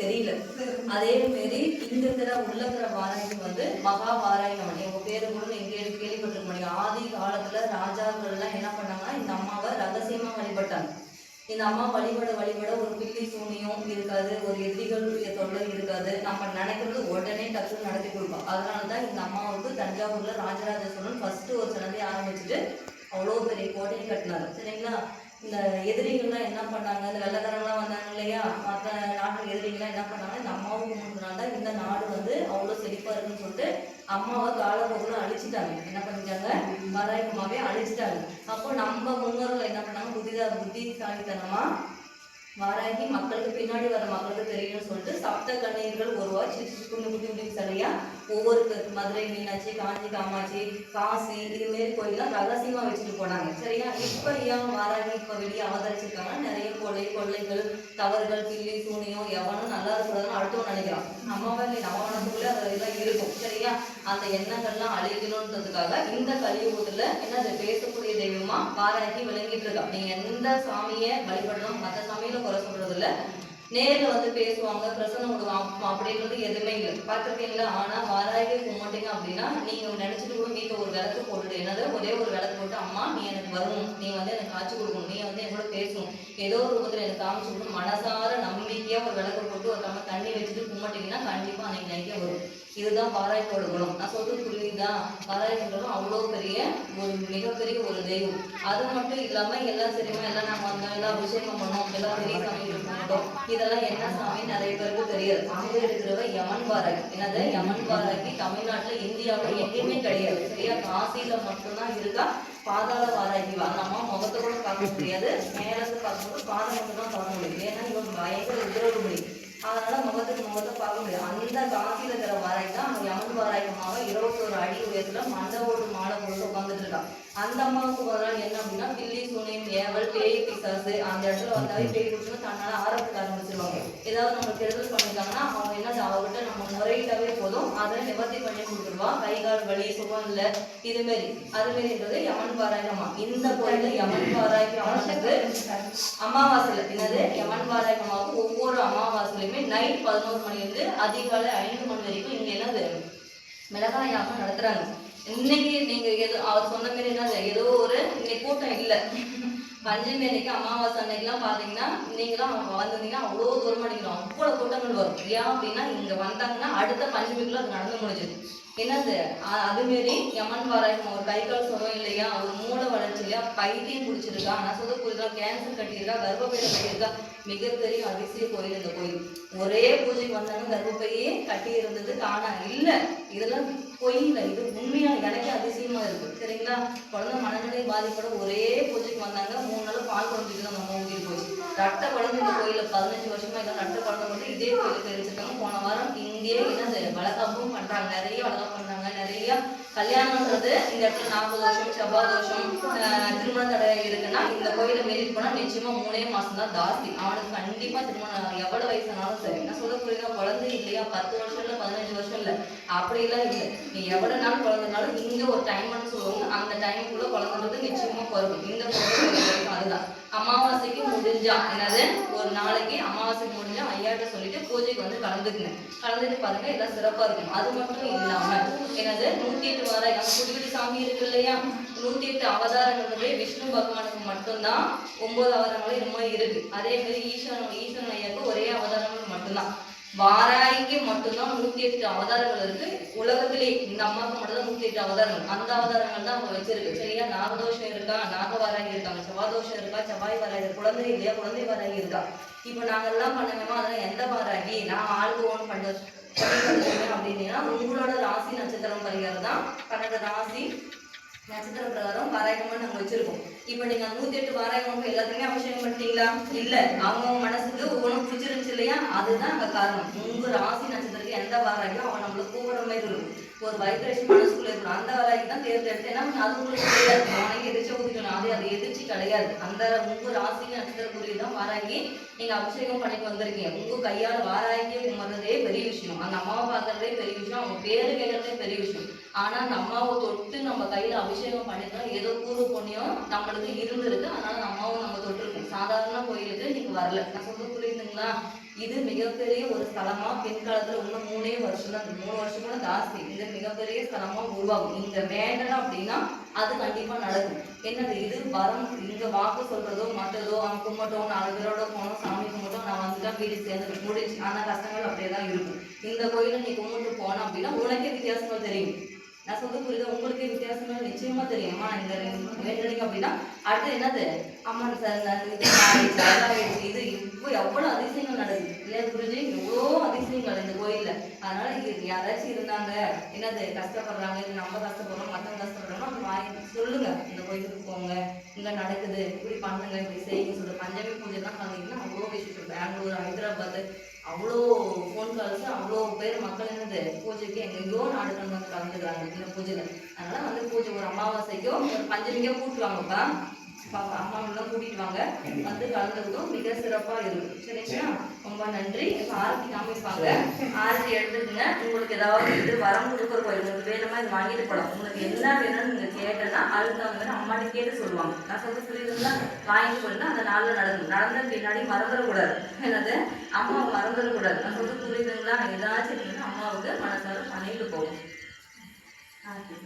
தெரியல. அதே மாரி இந்த இருக்கிற உள்ள வாராயம் வந்து மகா வாராயம் அம்மன் உங்க பேரு கூட நீங்க கேள்வி கேள்விப்பட்டிருக்க முடியும் ஆதி காலத்துல ராஜாக்கள் எல்லாம் என்ன பண்ணாங்கன்னா இந்த அம்மாவை ரகசியமா வழிபட்டாங்க. இந்த அம்மா வழிபட வழிபட ஒரு பில்லி சூனியம் இருக்காது ஒரு எதிரிகளுடைய தொல்லை இருக்காது. நம்ம நினைக்கிறது உடனே டக்குன்னு நடத்தி கொடுப்போம் அதனால தான் இந்த அம்மாவுக்கு தஞ்சாவூர்ல ராஜராஜ சோழன் ஃபர்ஸ்ட் ஒரு சனதை ஆரம்பிச்சுட்டு அவ்வளோ பெரிய கோட்டையை கட்டினாரு சரிங்களா? இந்த எதிரிகள்லாம் என்ன பண்ணாங்க? இந்த வெள்ளக்காரங்களாம் வந்தாங்க இல்லையா? மற்ற நாட்டு எதிரிகள்லாம் என்ன பண்ணாங்க? இந்த அம்மாவுக்கு முன்னாடி தான் இந்த நாடு வந்து அவ்வளோ செழிப்பாக இருக்குன்னு சொல்லிட்டு அம்மாவை காலப்போக்கில் அழிச்சிட்டாங்க. என்ன பண்ணிட்டாங்க? வராயமாவே அழிச்சிட்டாங்க. அப்போ நம்ம முன்னோர்கள் என்ன பண்ணாங்க? புதிதா புத்திசாலித்தனமாக வாராகி மக்களுக்கு பின்னாடி வர மக்களுக்கு தெரியும்னு சொல்லிட்டு சப்த கண்ணீர்கள் ஒருவா சின்ன குண்டு குட்டி குட்டி சிலையா ஒவ்வொரு மதுரை மீனாட்சி காஞ்சி காமாட்சி காசி இதுமாரி கோயிலாம் ரகசியமா வச்சுட்டு போனாங்க. சரியா? இப்ப ஏன் வாராகி இப்ப வெளியே அவதரிச்சிருக்காங்கன்னா நிறைய கொலை கொள்ளைகள் தவறுகள் பில்லி சூனியம் எவனும் நல்லா இருக்கக்கூடாதுன்னு அடுத்தவன் நினைக்கிறான். நம்ம வேலை நம்ம மனசுக்குள்ள அதெல்லாம் இருக்கும். சரியா? அந்த எண்ணங்கள்லாம் அழிக்கணுன்றதுக்காக இந்த கலியுகத்துல என்னது பேசக்கூடிய தெய்வமா வாராகி விளங்கிட்டு இருக்கா. நீங்க எந்த சாமியை வழிபடணும் மற்ற சாமி குறை சொல்றது இல்ல நேர்ல வந்து பேசுவாங்க பிரசனம் விடுவாங்க அப்படின்றது எதுவுமே இல்லை. பார்த்துருக்கீங்களா? ஆனா வாராகி கும்பிட்டீங்க அப்படின்னா நீங்க நினைச்சிட்டு கூட நீங்க ஒரு விளக்கு போட்டுட்டு என்னது? ஒரே ஒரு விளக்கு போட்டு அம்மா நீ எனக்கு வரணும். நீ வந்து எனக்கு காட்சி கொடுக்கணும். நீ வந்து என் கூட பேசணும். ஏதோ ஒரு ரூபத்துல எனக்கு காமிச்சு கொடுக்கணும். மனசார நம்பிக்கையா ஒரு விளக்கு போட்டு ஒரு டம்ளர் தண்ணி வச்சுட்டு கும்பிட்டீங்கன்னா கண்டிப்பா அன்னைக்கு நைட்டே வரும். இதுதான் பாராயத்தோட குணம் நான் சொல்றது புரியுதா? பாராயன்றது அவ்வளோ பெரிய ஒரு மிகப்பெரிய ஒரு தெய்வம். அது மட்டும் இல்லாம எல்லாம் சரிமா எல்லாம் நம்ம வந்தோம் எல்லாம் அபிஷேகம் பண்ணோம் எல்லாம் பெரிய சாமி கும்பிட்டோம் இதெல்லாம் என்ன சாமி? நிறைய பேருக்கு தெரியாது. அங்க இருக்கிறவ யமன் பாராகி என்னது? யமன் பாராகி தமிழ்நாட்டுல இந்தியாவில் எங்கேயுமே கிடையாது. சரியா? காசியில மட்டும்தான் இருக்கா? பாதாள வாராகி அந்த நம்ம முகத்தை கூட பார்க்க முடியாது. மேல பார்க்கும்போது பாதம் மட்டும் தான் பார்க்க முடியும். ஏன்னா இவன் பயங்கர உதிரவு முடியும் அதனால முகத்துக்கு முகத்தை பார்க்க முடியும் அந்த காசியில இருக்கிற வாராகி தான் அந்த யமன் வாராகி அம்மாவை இருபத்தோரு அடி உயரத்துல மண்டவோடு மாலை போட்டு உட்காந்துட்டு இருக்கான் அந்த அம்மாவுக்கு பதிலாக என்ன அப்படின்னா பில்லி சூனியம் ஏவல் பேய் பிசாசு அந்த இடத்துல வந்தாவே பேய் பிடிச்சுன்னு தன்னால ஆரம்பிக்க ஆரம்பிச்சிருவாங்க. ஏதாவது நம்ம கெடுதல் பண்ணிட்டாங்கன்னா அவங்க என்ன அவகிட்ட நம்ம முறையிட்டாவே போதும். அதை நிவர்த்தி பண்ணி கொடுத்துருவா கை கால் வலி சுகம் இல்ல. இது மாதிரி அது யமன் பாராயணமா இந்த கோயிலில் யமன் பாராயணம் அவனுக்கு அமாவாசையில என்னது? யமன் பாராயணமாவுக்கு ஒவ்வொரு அமாவாசையிலுமே நைட் பதினோரு மணிலேருந்து அதிகாலை ஐந்து மணி வரைக்கும் இங்க என்னது? மிளகாய் யாகம் நடத்துறாங்க. இன்னைக்கு நீங்க ஏதோ அவர் சொன்ன மாதிரி என்ன ஏதோ ஒரு இன்னைக்கு கூட்டம் இல்லை. பஞ்சமி அன்னைக்கு அமாவாசை அன்னைக்குலாம் பாத்தீங்கன்னா நீங்களாம் வந்திருந்தீங்கன்னா அவ்வளோ தூரமாக அடிக்கிறோம். அவ்வளோ கூட்டங்கள் வரும். ஏன் அப்படின்னா இங்க வந்தாங்கன்னா அடுத்த பஞ்சமிக்குள்ள அது நடந்து முடிஞ்சது என்னது? அதுமாரி அது மாரி யமன் வாராயம் ஒரு கை கால் சுகம் இல்லையா? ஒரு மூளை வளர்ச்சி இல்லையா பைத்தியம் பிடிச்சிருக்கா? நசது புரிதா கேன்சர் கட்டியிருக்கா? கர்ப்பப்பையில கட்டியிருக்கா மிகப்பெரிய அதிசய கோயில் இந்த கோயில். ஒரே பூஜைக்கு வந்தாங்க கர்ப்பப்பையே கட்டி இருந்தது காணா இல்லை. இதெல்லாம் பொய் இல்லை. இது உண்மையா எனக்கே அதிசயமா இருக்கு. சரிங்களா? குழந்தை மனநிலை பாதிப்பட ஒரே பூஜைக்கு வந்தாங்க. மூணு நாள் பால் குழந்தைக்கு தான் நம்ம ஊட்டிட்டு போச்சு ரத்த குழந்தை இந்த கோயிலில் பதினஞ்சு வருஷமா இல்லை ரத்த குழந்தை மட்டும் இதே கோயிலுக்கு தெரிஞ்சிருக்காங்க. போன வாரம் இங்கே என்னது வளகாப்பும் பண்றாங்க. நிறைய வழக்கம் பண்றாங்க. நிறைய கல்யாணம்ன்றது இந்த இடத்துல நாற்பது வருஷம் செவ்வாய் வருஷம் திருமண தடை இருக்குன்னா இந்த கோயிலை மீறிட்டு போனா நிச்சயமா மூணே மாசம் தான் ஜாஸ்தி. அவனுக்கு கண்டிப்பா திருமணம் எவ்வளவு வயசானாலும் சரி. நான் சொல்ல புரியுதா? குழந்தை இல்லையா? பத்து வருஷம் இல்ல பதினஞ்சு வருஷம் இல்ல. அப்படிலாம் இல்லை. நீ எவ்வளவு நாள் குழந்தைனாலும் இங்க ஒரு டைம்னு சொல்லுவாங்க அந்த டைமுக்குள்ள குழந்தைன்றது நிச்சயமா பிறக்கும் இந்த அதுதான். அமாவாசைக்கு முடிஞ்சா என்னது ஒரு நாளைக்கு அமாவாசைக்கு முடிஞ்சா ஐயாட்ட சொல்லிட்டு பூஜைக்கு வந்து கலந்துக்குங்க கலந்துட்டு பாருங்க எல்லாம் சிறப்பா இருக்கும். அது மட்டும் இல்லாம என்னது நூத்தி எட்டு வாரம் நம்ம சாமி இருக்கு இல்லையா? நூத்தி எட்டு அவதாரங்கள் விஷ்ணு பகவானுக்கு மட்டும்தான் ஒன்பது அவதாரங்களும் என்னமோ இருக்கு. அதே மாதிரி ஈஸ்வரன் ஈஸ்வரன் ஐயாவுக்கு ஒரே அவதாரங்கள் மட்டும்தான். வாராய்க்கு மட்டும்தான் நூத்தி எட்டு அவதாரங்கள் இருக்கு. உலகத்திலே இந்த அம்மாவுக்கு மட்டும்தான் நூத்தி எட்டு அவதாரங்கள். அந்த அவதாரங்கள் தான் அவங்க வச்சிருக்கு. சரியா? நாகதோஷம் இருக்கா? நாக வாராகி இருக்காங்க செவ்வாதோஷம் இருக்கா? செவ்வாய் வாராகி குழந்தை இல்லையா? குழந்தை வாராகி இருக்கா? இப்போ நாங்கெல்லாம் பண்ணுவோமா அதெல்லாம் எந்த வாராகி? நான் ஆளுக்கு ஓன் பண்ண அப்படின்னா உங்களோட ராசி நட்சத்திரம் பரிகாரம் தான். பன்னெண்டு ராசி நட்சத்திர பிரகாரம் பாராயணமா நாங்க வச்சிருக்கோம். இப்போ நீங்க நூத்தி எட்டு பாராயணம் எல்லாத்துக்குமே அவசியம் பண்ணிட்டீங்களா? இல்ல அவங்க மனசுக்கு ஒவ்வொன்றும் பிடிச்சிருந்துச்சு இல்லையா? அதுதான் அங்க காரணம். உங்க ராசி நட்சத்திரத்துக்கு எந்த வாராகியோ அவன் நம்மள கூப்பிடுற மாதிரி இருக்கும் ஒரு வைப்ரேஷன் மனசுக்குள்ள இருக்கணும். அந்த வேலைக்கு தான் தேர்ந்தெடுத்து ஏன்னா அது உங்களுக்கு தெரியாது. அவனைக்கு எதிர்ச்சி ஊதிக்கணும் அது அது எதிர்ச்சி கிடையாது. அந்த உங்க ராசி நட்சத்திரக்குரிய தான் வாராகி நீங்க அபிஷேகம் பண்ணிட்டு வந்திருக்கீங்க. உங்க கையால வாராகியை கும்பிட்றதே பெரிய விஷயம். அந்த அம்மாவை பார்க்கறதே பெரிய விஷயம். அவங்க பேரு கேட்கறதே பெரிய விஷயம். ஆனா அந்த அம்மாவை தொட்டு நம்ம கையில அபிஷேகம் பண்ணிருந்தோம் ஏதோ கூறு புண்ணியம் நம்மளுக்கு இருந்திருக்கு. அதனால அந்த அம்மாவை நம்ம தொட்டிருக்கோம். சாதாரண கோயிலுக்கு நீங்க வரல. நான் சொல்ல புரியுதுங்களா? இது மிகப்பெரிய ஒரு ஸ்தலமா பின்காலத்துல இன்னும் மூணே வருஷம் தான் மூணு வருஷம் கூட ஜாஸ்தி. இது மிகப்பெரிய ஸ்தலமா உருவாகும். இங்க வேண்டலாம் அப்படின்னா அது கண்டிப்பா நடக்கும். என்னது? இது வரம். இங்க வாக்கு சொல்றதோ மற்றதோ அவன் கும்பிட்டோம் நாலு பேரோட போனோம் சாமி கும்பிட்டோம் நான் வந்துட்டா வீடு சேர்ந்து முடிச்சு ஆனா கஷ்டங்கள் அப்படியே தான் இருக்கும். இந்த கோயில நீ கும்பிட்டு போன அப்படின்னா உனக்கே வித்தியாசமா தெரியும். நான் சொல்றது புரியுது? உங்களுக்கு வித்தியாசங்கள் நிச்சயமா தெரியுமா. இந்த வேண்டனிங்க அப்படின்னா அடுத்து என்னது? அம்மன் சார் இது ஆயிடுச்சு, இது இப்போ எவ்வளோ அதிசயங்கள் நடக்குது. இல்லையா குருஜி? எவ்வளோ அதிசயங்கள் இந்த கோயிலில். அதனால இது யாராச்சும் இருந்தாங்க என்னது கஷ்டப்படுறாங்க இது நம்ம கஷ்டப்படுறோம் மற்றவங்க கஷ்டப்படுறோம் அந்த வாங்கி சொல்லுங்க. இந்த கோயிலுக்கு போங்க. இங்கே நடக்குது. இப்படி பண்ணுங்க இப்படி செய்யுங்க சொல்லிட்டு. பஞ்சமி பூஜை தான் பண்ணீங்கன்னா அவ்வளோ விஷயம் பெங்களூர் ஹைதராபாத் அவ்வளோ ஃபோன் கால்ஸ் அவ்வளோ பேர் மக்கள் என்னது பூஜைக்கு எங்கெங்கயோ நாடுகள் வந்து கலந்துக்கிறாங்க இந்த பூஜையில். அதனால வந்து பூஜை ஒரு அமாவாசைக்கோ ஒரு பஞ்சமிக்கோ கூட்டுவாங்கப்பா. பாப்பா அம்மாவெல்லாம் கூட்டிட்டு வாங்க. வந்து கலந்துக்கிட்டோம் மிக சிறப்பா இருக்கும். சரிங்களா? ரொம்ப நன்றி. இப்ப ஆரத்தி காமிப்பாங்க. ஆரத்தி எடுத்துக்கங்க உங்களுக்கு ஏதாவது இது வரம் கொடுக்குற கோயில் உங்களுக்கு வேணுமா இது வாங்கிட்டு போகலாம் உங்களுக்கு என்ன வேணும்னு நீங்க கேட்டேன்னா அதுக்கு மாதிரி அம்மாட்ட கேட்டு சொல்லுவாங்க. நான் சொல்றது புரியுதுங்களா? வாங்கிட்டு போனா அந்த நாள்ல நடக்கும். நடந்த பின்னாடி மறந்துடக்கூடாது. என்னது? அம்மாவை மறந்துடக்கூடாது. நான் சொல்றது புரியுதுங்களா? ஏதாச்சும் இருந்ததுன்னா அம்மாவுக்கு மனசார பண்ணிட்டு போகும். ஆரத்தி